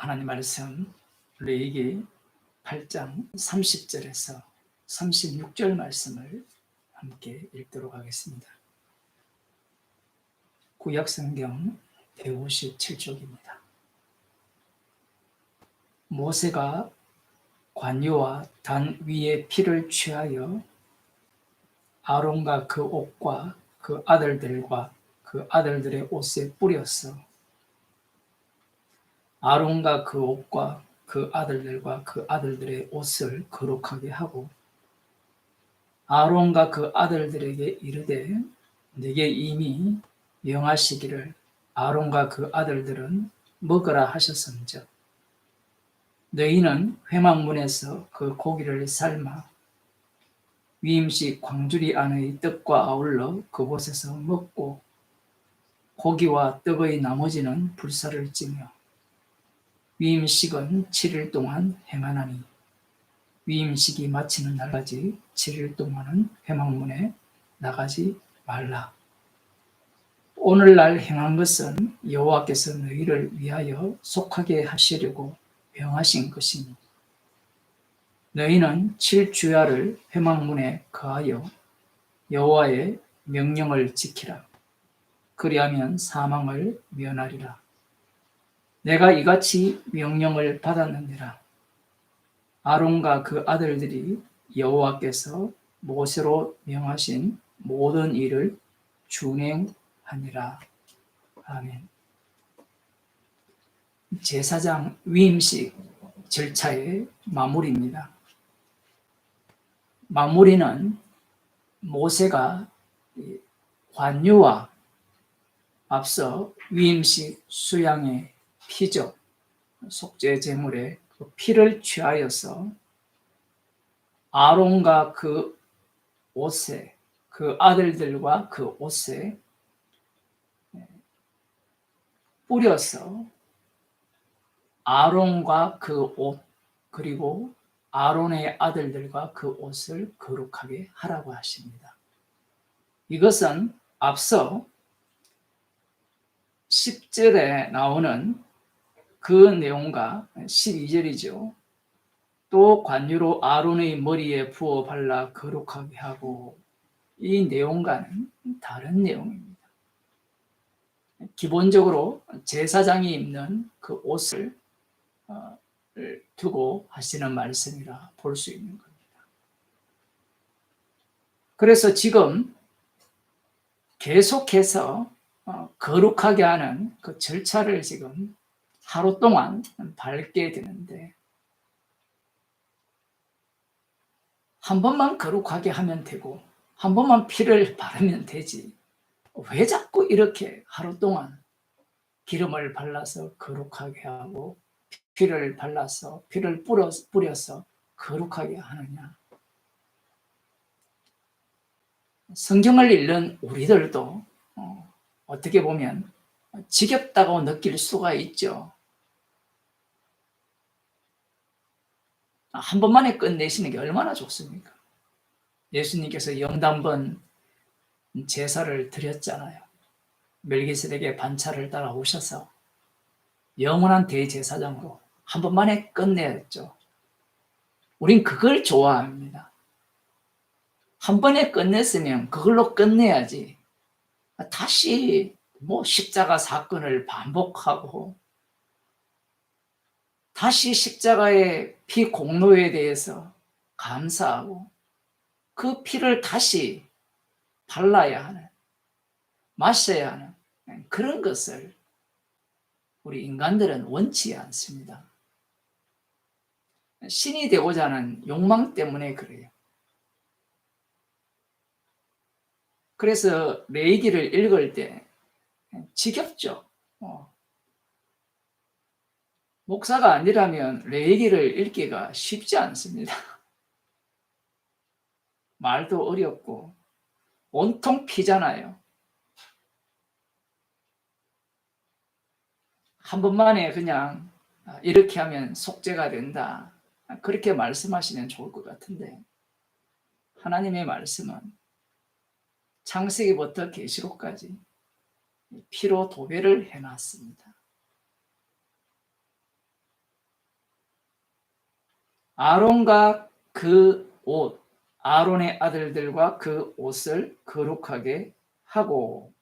하나님 말씀 레이기 8장 30절에서 36절 말씀을 함께 읽도록 하겠습니다. 구약 성경 157쪽입니다. 모세가 관유와 단 위에 피를 취하여 아론과 그 옷과 그 아들들과 그 아들들의 옷에 뿌렸어. 아론과 그 옷과 그 아들들과 그 아들들의 옷을 거룩하게 하고 아론과 그 아들들에게 이르되 내게 이미 명하시기를 아론과 그 아들들은 먹으라 하셨음즉 너희는 회막문에서 그 고기를 삶아 위임식 광주리 안의 떡과 아울러 그곳에서 먹고 고기와 떡의 나머지는 불사를 찌며 위임식은 7일 동안 행하나니 위임식이 마치는 날까지 7일 동안은 회막문에 나가지 말라. 오늘날 행한 것은 여호와께서 너희를 위하여 속하게 하시려고 명하신 것이니 너희는 7주야를 회막문에 거하여 여호와의 명령을 지키라. 그리하면 사망을 면하리라. 내가 이같이 명령을 받았느니라. 아론과 그 아들들이 여호와께서 모세로 명하신 모든 일을 준행하니라. 아멘. 제사장 위임식 절차의 마무리입니다. 마무리는 모세가 관유와 앞서 위임식 수양의 피죠. 속죄 제물에 그 피를 취하여서 아론과 그 옷에 그 아들들과 그 옷에 뿌려서 아론과 그 옷 그리고 아론의 아들들과 그 옷을 거룩하게 하라고 하십니다. 이것은 앞서 10절에 나오는 그 내용과 12절이죠. 또 관유로 아론의 머리에 부어 발라 거룩하게 하고 이 내용과는 다른 내용입니다. 기본적으로 제사장이 입는 그 옷을 어, 두고 하시는 말씀이라 볼 수 있는 겁니다. 그래서 지금 계속해서 어, 거룩하게 하는 그 절차를 지금 하루 동안 밟게 되는데 한 번만 거룩하게 하면 되고 한 번만 피를 바르면 되지 왜 자꾸 이렇게 하루 동안 기름을 발라서 거룩하게 하고 피를 발라서 피를 뿌려, 뿌려서 거룩하게 하느냐 성경을 읽는 우리들도 어, 어떻게 보면 지겹다고 느낄 수가 있죠. 한 번만에 끝내시는 게 얼마나 좋습니까? 예수님께서 영단번 제사를 드렸잖아요. 멜기세덱의 반차를 따라 오셔서 영원한 대제사장으로 한 번만에 끝내었죠. 우린 그걸 좋아합니다. 한 번에 끝냈으면 그걸로 끝내야지. 다시 뭐 십자가 사건을 반복하고 다시 십자가의 피 공로에 대해서 감사하고 그 피를 다시 발라야 하는 마셔야 하는 그런 것을 우리 인간들은 원치 않습니다. 신이 되고자 하는 욕망 때문에 그래요. 그래서 레이기를 읽을 때 지겹죠. 어. 목사가 아니라면 레이기를 읽기가 쉽지 않습니다. 말도 어렵고 온통 피잖아요. 한 번만에 그냥 이렇게 하면 속죄가 된다. 그렇게 말씀하시면 좋을 것 같은데 하나님의 말씀은 창세기부터 계시록까지 피로 도배를 해놨습니다. 아론과 그 옷, 아론의 아들들과 그 옷을 거룩하게 하고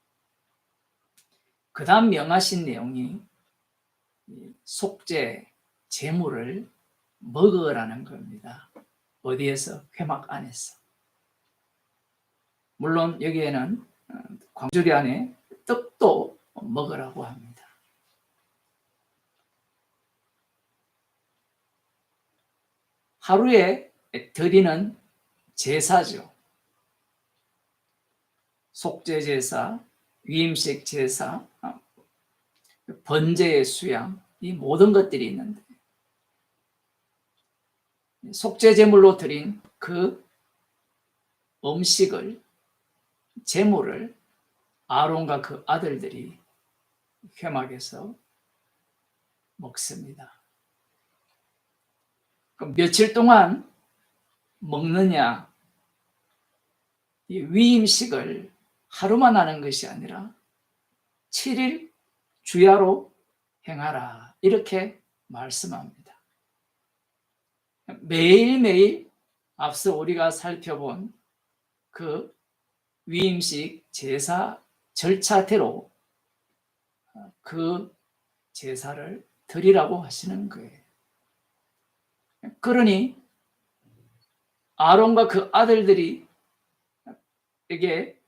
그 다음 명하신 내용이 이 속죄 제물을 먹으라는 겁니다. 어디에서? 회막 안에서. 물론 여기에는 어, 광주리 안에 떡도 먹으라고 합니다. 하루에 드리는 제사죠. 속죄 제사, 위임식 제사, 어, 번제의 수양, 이 모든 것들이 있는데 속죄 제물로 드린 그 음식을 제물을 아론과 그 아들들이 회막에서 먹습니다. 그럼 며칠 동안 먹느냐? 이 위임식을 하루만 하는 것이 아니라 7일 주야로 행하라. 이렇게 말씀합니다. 매일매일 앞서 우리가 살펴본 그 위임식 제사 절차대로 그 제사를 드리라고 하시는 거예요. 그러니 아론과 그 아들들이 에게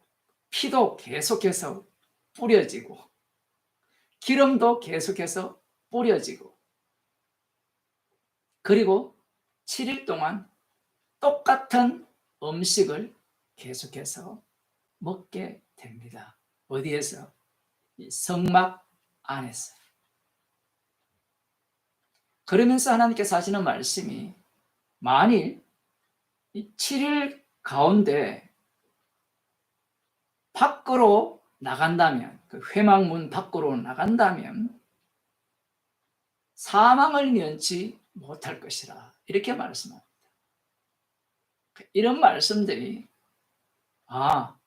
피도 계속해서 뿌려지고 기름도 계속해서 뿌려지고 그리고 7일 동안 똑같은 음식을 계속해서 먹게 됩니다. 어디에서? 이 성막 안에서. 그러면서 하나님께서 하시는 말씀이 만일 이 7일 가운데 밖으로 나간다면 그 회막문 밖으로 나간다면 사망을 면치 못할 것이라 이렇게 말씀합니다. 이런 말씀들이 아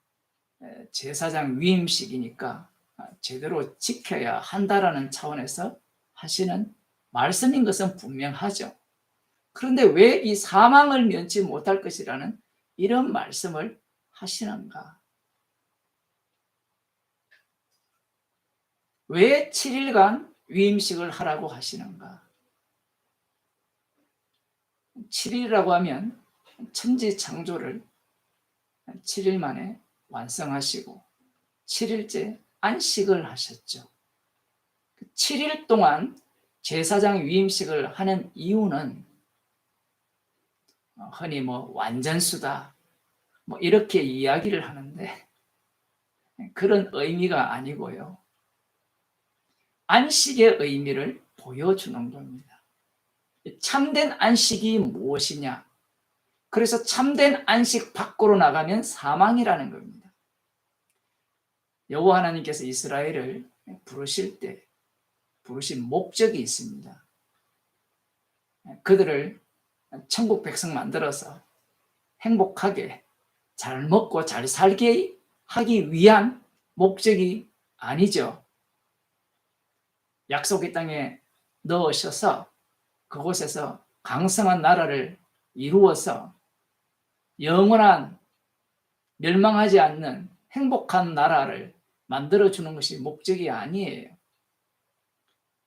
제사장 위임식이니까 제대로 지켜야 한다라는 차원에서 하시는 말씀인 것은 분명하죠. 그런데 왜 이 사망을 면치 못할 것이라는 이런 말씀을 하시는가? 왜 7일간 위임식을 하라고 하시는가? 7일이라고 하면 천지 창조를 7일 만에 완성하시고 7일째 안식을 하셨죠. 7일 동안 제사장 위임식을 하는 이유는 흔히 뭐 완전수다 뭐 이렇게 이야기를 하는데 그런 의미가 아니고요. 안식의 의미를 보여주는 겁니다. 참된 안식이 무엇이냐? 그래서 참된 안식 밖으로 나가면 사망이라는 겁니다. 여호와 하나님께서 이스라엘을 부르실 때 부르신 목적이 있습니다. 그들을 천국 백성 만들어서 행복하게 잘 먹고 잘 살게 하기 위한 목적이 아니죠. 약속의 땅에 넣으셔서 그곳에서 강성한 나라를 이루어서 영원한 멸망하지 않는 행복한 나라를 만들어 주는 것이 목적이 아니에요.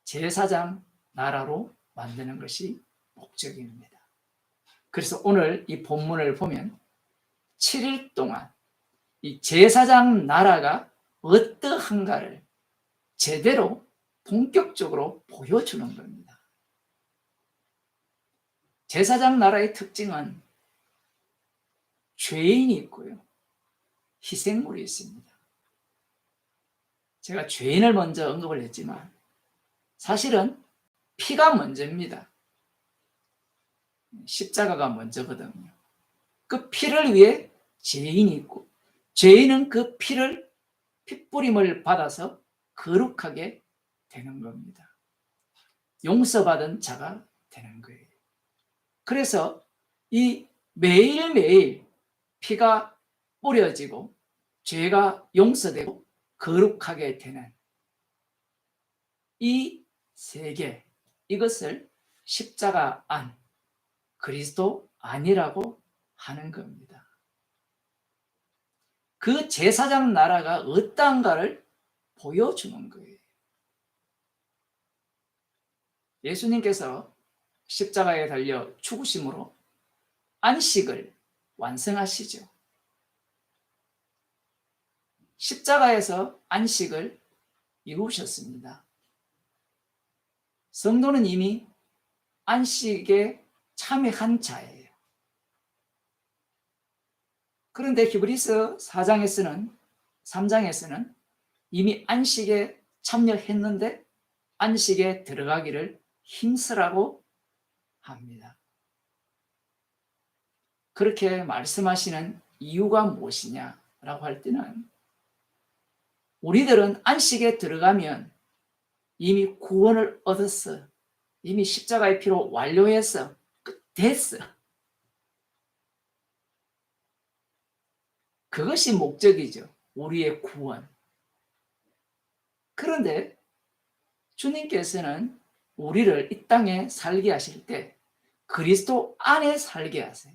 제사장 나라로 만드는 것이 목적입니다. 그래서 오늘 이 본문을 보면 7일 동안 이 제사장 나라가 어떠한가를 제대로 본격적으로 보여주는 겁니다. 제사장 나라의 특징은 죄인이 있고요. 희생물이 있습니다. 제가 죄인을 먼저 언급을 했지만 사실은 피가 먼저입니다. 십자가가 먼저거든요. 그 피를 위해 죄인이 있고 죄인은 그 피를 핏부림을 받아서 거룩하게 되는 겁니다. 용서받은 자가 되는 거예요. 그래서 이 매일매일 피가 뿌려지고 죄가 용서되고 거룩하게 되는 이 세계 이것을 십자가 안 그리스도 아니라고 하는 겁니다. 그 제사장 나라가 어떠한가를 보여주는 거예요. 예수님께서 십자가에 달려 죽으심으로 안식을 완성하시죠. 십자가에서 안식을 이루셨습니다. 성도는 이미 안식에 참여한 자예요. 그런데 히브리서 4장에서는 3장에서는 이미 안식에 참여했는데 안식에 들어가기를 힘쓰라고 합니다. 그렇게 말씀하시는 이유가 무엇이냐라고 할 때는 우리들은 안식에 들어가면 이미 구원을 얻었어. 이미 십자가의 피로 완료했어. 됐어. 그것이 목적이죠. 우리의 구원. 그런데 주님께서는 우리를 이 땅에 살게 하실 때 그리스도 안에 살게 하세요.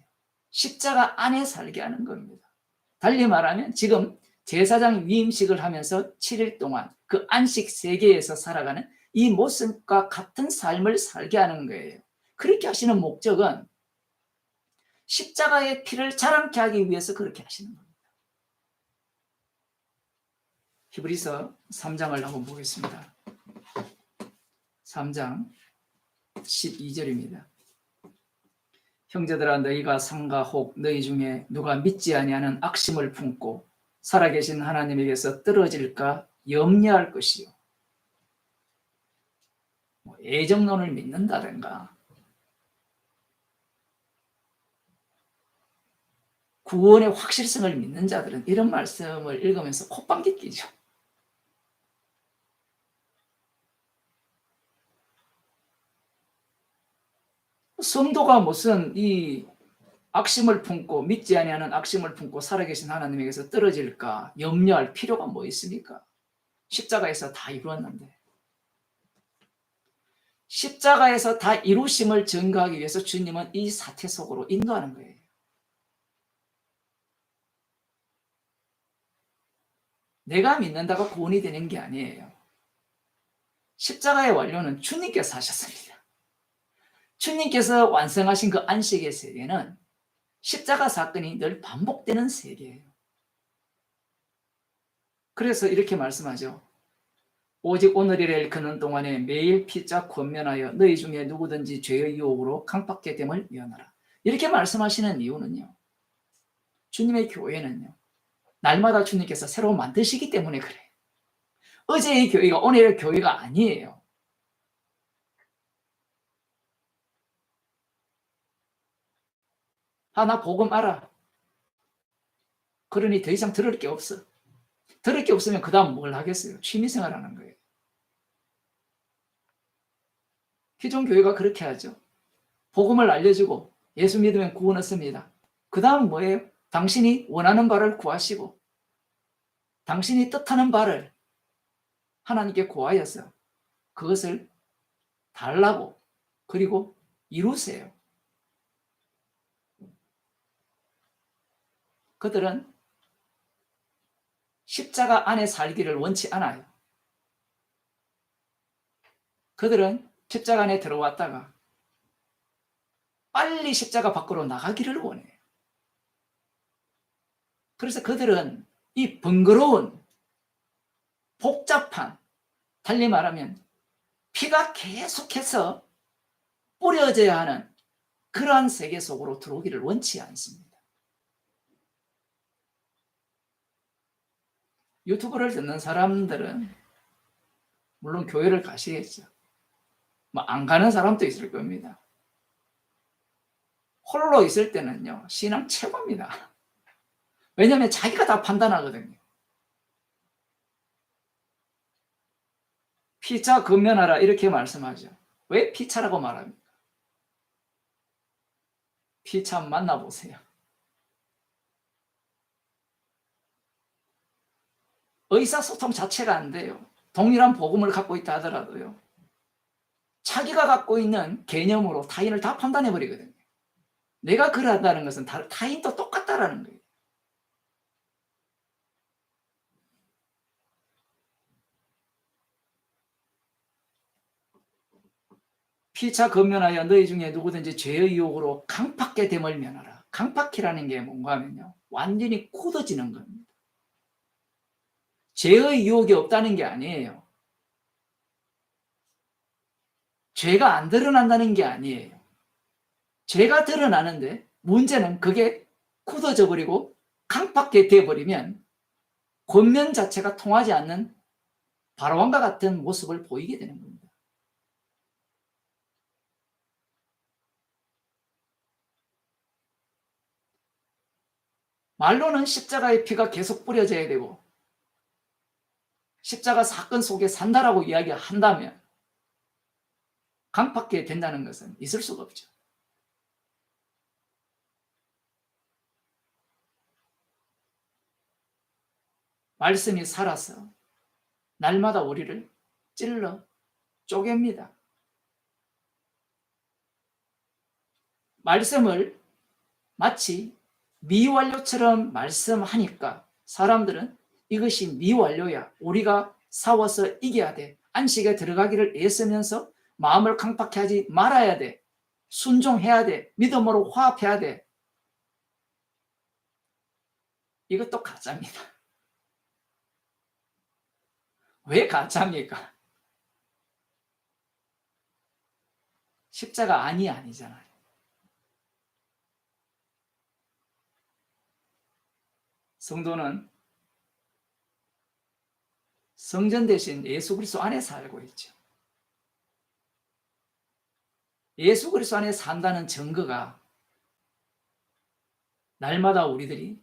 십자가 안에 살게 하는 겁니다. 달리 말하면 지금 제사장 위임식을 하면서 7일 동안 그 안식 세계에서 살아가는 이 모습과 같은 삶을 살게 하는 거예요. 그렇게 하시는 목적은 십자가의 피를 자랑케 하기 위해서 그렇게 하시는 겁니다. 히브리서 3장을 한번 보겠습니다. 3장 12절입니다. 형제들아 너희가 상가 혹 너희 중에 누가 믿지 아니하는 악심을 품고 살아계신 하나님에게서 떨어질까 염려할 것이요. 뭐 애정론을 믿는다든가 구원의 확실성을 믿는 자들은 이런 말씀을 읽으면서 콧방귀 끼죠. 성도가 무슨 이 악심을 품고 믿지 아니하는 악심을 품고 살아계신 하나님에게서 떨어질까 염려할 필요가 뭐 있습니까? 십자가에서 다 이루었는데 십자가에서 다 이루심을 증거하기 위해서 주님은 이 사태 속으로 인도하는 거예요. 내가 믿는다고 구원이 되는 게 아니에요. 십자가의 완료는 주님께서 하셨습니다. 주님께서 완성하신 그 안식의 세계는 십자가 사건이 늘 반복되는 세계예요. 그래서 이렇게 말씀하죠. 오직 오늘이라 일컫는 동안에 매일 피자 권면하여 너희 중에 누구든지 죄의 유혹으로 강팍게 됨을 면하라. 이렇게 말씀하시는 이유는요. 주님의 교회는요. 날마다 주님께서 새로 만드시기 때문에 그래. 어제의 교회가 오늘의 교회가 아니에요. 아, 나 복음 알아. 그러니 더 이상 들을 게 없어. 들을 게 없으면 그 다음 뭘 하겠어요? 취미생활 하는 거예요. 기존 교회가 그렇게 하죠. 복음을 알려주고 예수 믿으면 구원 얻습니다. 그 다음 뭐예요? 당신이 원하는 바를 구하시고 당신이 뜻하는 바를 하나님께 구하여서 그것을 달라고 그리고 이루세요. 그들은 십자가 안에 살기를 원치 않아요. 그들은 십자가 안에 들어왔다가 빨리 십자가 밖으로 나가기를 원해요. 그래서 그들은 이 번거로운 복잡한 달리 말하면 피가 계속해서 뿌려져야 하는 그러한 세계 속으로 들어오기를 원치 않습니다. 유튜브를 듣는 사람들은 물론 교회를 가시겠죠. 뭐 안 가는 사람도 있을 겁니다. 홀로 있을 때는요, 신앙 최고입니다. 왜냐하면 자기가 다 판단하거든요. 피차 근면하라 이렇게 말씀하죠. 왜 피차라고 말합니까? 피차 만나보세요. 의사소통 자체가 안 돼요. 동일한 복음을 갖고 있다 하더라도요. 자기가 갖고 있는 개념으로 타인을 다 판단해 버리거든요. 내가 그러한다는 것은 다- 타인도 똑같다라는 거예요. 피차 건면하여 너희 중에 누구든지 죄의 유혹으로 강팍게 됨을 면하라. 강팍이라는 게 뭔가 하면요. 완전히 굳어지는 겁니다. 죄의 유혹이 없다는 게 아니에요. 죄가 안 드러난다는 게 아니에요. 죄가 드러나는데 문제는 그게 굳어져 버리고 강팍게 되어버리면 권면 자체가 통하지 않는 바로왕과 같은 모습을 보이게 되는 겁니다. 말로는 십자가의 피가 계속 뿌려져야 되고 십자가 사건 속에 산다라고 이야기한다면 강팍게 된다는 것은 있을 수가 없죠. 말씀이 살아서 날마다 우리를 찔러 쪼갭니다. 말씀을 마치 미완료처럼 말씀하니까 사람들은 이것이 미완료야. 우리가 싸워서 이겨야 돼. 안식에 들어가기를 애쓰면서 마음을 강팍해 하지 말아야 돼. 순종해야 돼. 믿음으로 화합해야 돼. 이것도 가짜입니다. 왜 가짜입니까? 십자가 아니 아니잖아요. 성도는 성전 대신 예수 그리스도 안에 살고 있죠. 예수 그리스도 안에 산다는 증거가 날마다 우리들이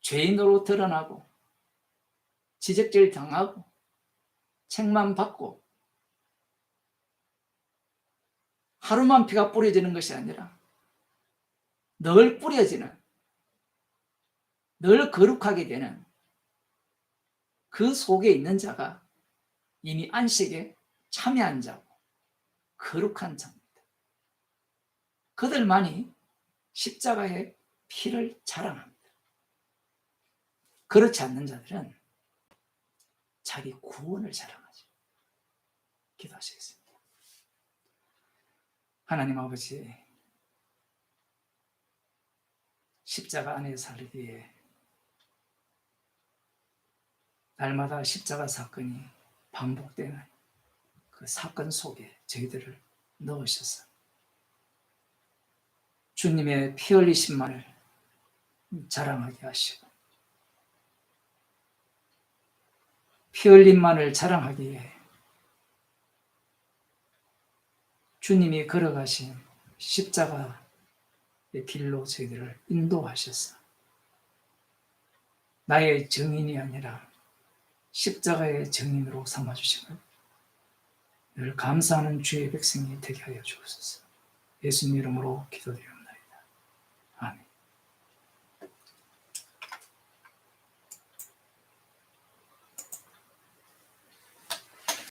죄인으로 드러나고 지적질 당하고 책만 받고 하루만 피가 뿌려지는 것이 아니라 늘 뿌려지는 늘 거룩하게 되는 그 속에 있는 자가 이미 안식에 참여한 자고 거룩한 자입니다. 그들만이 십자가의 피를 자랑합니다. 그렇지 않는 자들은 자기 구원을 자랑하죠. 기도하시겠습니다. 하나님 아버지, 십자가 안에 살기에 날마다 십자가 사건이 반복되는 그 사건 속에 저희들을 넣으셔서 주님의 피 흘리심만을 자랑하게 하시고 피 흘림만을 자랑하기에 주님이 걸어가신 십자가의 길로 저희들을 인도하셔서 나의 증인이 아니라 십자가의 증인으로 삼아 주시고 늘 감사하는 주의 백성이 되게 하여 주옵소서 예수님 이름으로 기도드립니다.